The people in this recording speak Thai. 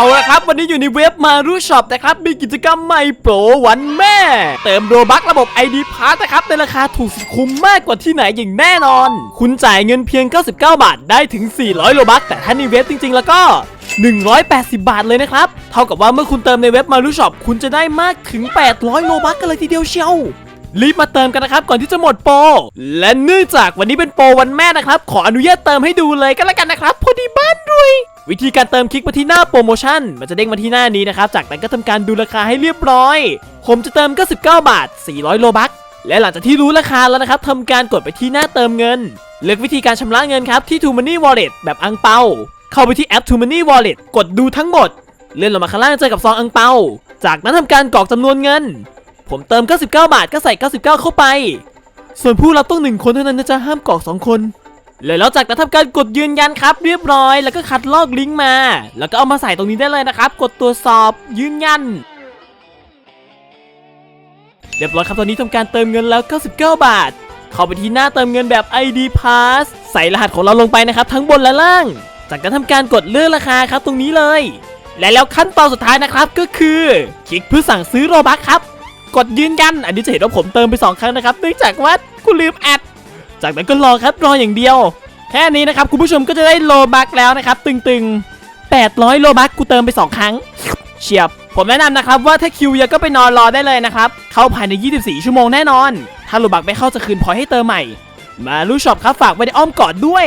เอาละครับ วันนี้อยู่ในเว็บมารู้ช็อปนะครับ มีกิจกรรมใหม่โปรวันแม่ เติมโรบัคระบบ ID p a s s นะครับ ในราคาถูกสุดคุ้มมากกว่าที่ไหนอย่างแน่นอน คุณจ่ายเงินเพียง 99 บาท ได้ถึง 400โลบัคแต่ถ้าในเว็บจริง ๆ แล้วก็ 180 บาทเลยนะครับ เท่ากับว่าเมื่อคุณเติมในเว็บมารู้ช็อปคุณจะได้มากถึง 800โลบัคกันเลยทีเดียวเชียวรีบมาเติมกันนะครับก่อนที่จะหมดโปรและเนื่องจากวันนี้เป็นโปรวันแม่นะครับ ขออนุญาตเติมให้ดูเลยก็แล้วกันนะครับพอดีบ้านรวย วิธีการเติมคลิกมาที่หน้าโปรโมชั่น มันจะเด้งมาที่หน้านี้นะครับ จากนั้นก็ทำการดูราคาให้เรียบร้อย ผมจะเติมก็19บาท 400 โลบัค และหลังจากที่รู้ราคาแล้วนะครับทำการกดไปที่หน้าเติมเงิน เลือกวิธีการชำระเงินครับที่ t ู Money Wallet แบบอังเปา เข้าไปที่แอป t ู Money Wallet กดดูทั้งหมด เลื่อนลงมาข้างล่างเจอกับซองอังเปา จากนั้นทำการกรอกจำนวนเงิน ผมเติม 99 บาทก็ใส่ 99 เข้าไป ส่วนผู้รับต้องหนึ่งคนเท่านั้นนะจ๊ะห้ามกรอกสองคน เลยแล้วจากนั้นทำการกดยืนยันครับ เรียบร้อย แล้วก็คัดลอกลิงก์มา แล้วก็เอามาใส่ตรงนี้ได้เลยนะครับ กดตรวจสอบยืนยันเรียบร้อยครับตอนนี้ทำการเติมเงินแล้ว 99 บาท เข้าไปที่หน้าเติมเงินแบบ ID Pass ใส่รหัสของเราลงไปนะครับ ทั้งบนและล่าง จากนั้นทำการกดเลื่อนราคาครับตรงนี้เลย และแล้วขั้นตอนสุดท้ายนะครับก็คือ คลิกเพื่อสั่งซื้อโรบัคครับ กดยืนยัน อันนี้จะเห็นว่าผมเติมไป 2 ครั้งนะครับเนื่องจากว่ากูลืมแอด จากนั้นก็รอครับรออย่างเดียว แค่นี้นะครับคุณผู้ชมก็จะได้โลบัคแล้วนะครับ ตึงๆ 800 โลบัคกูเติมไป 2 ครั้งเฉียบ ผมแนะนำนะครับว่าถ้าคิวเยอะก็ไปนอนรอได้เลยนะครับ เข้าภายใน 24 ชั่วโมงแน่นอน ถ้าโลบัคไม่เข้าจะคืนพอยให้เติมใหม่ มาลูช็อปครับฝากไว้ในอ้อมกอดด้วย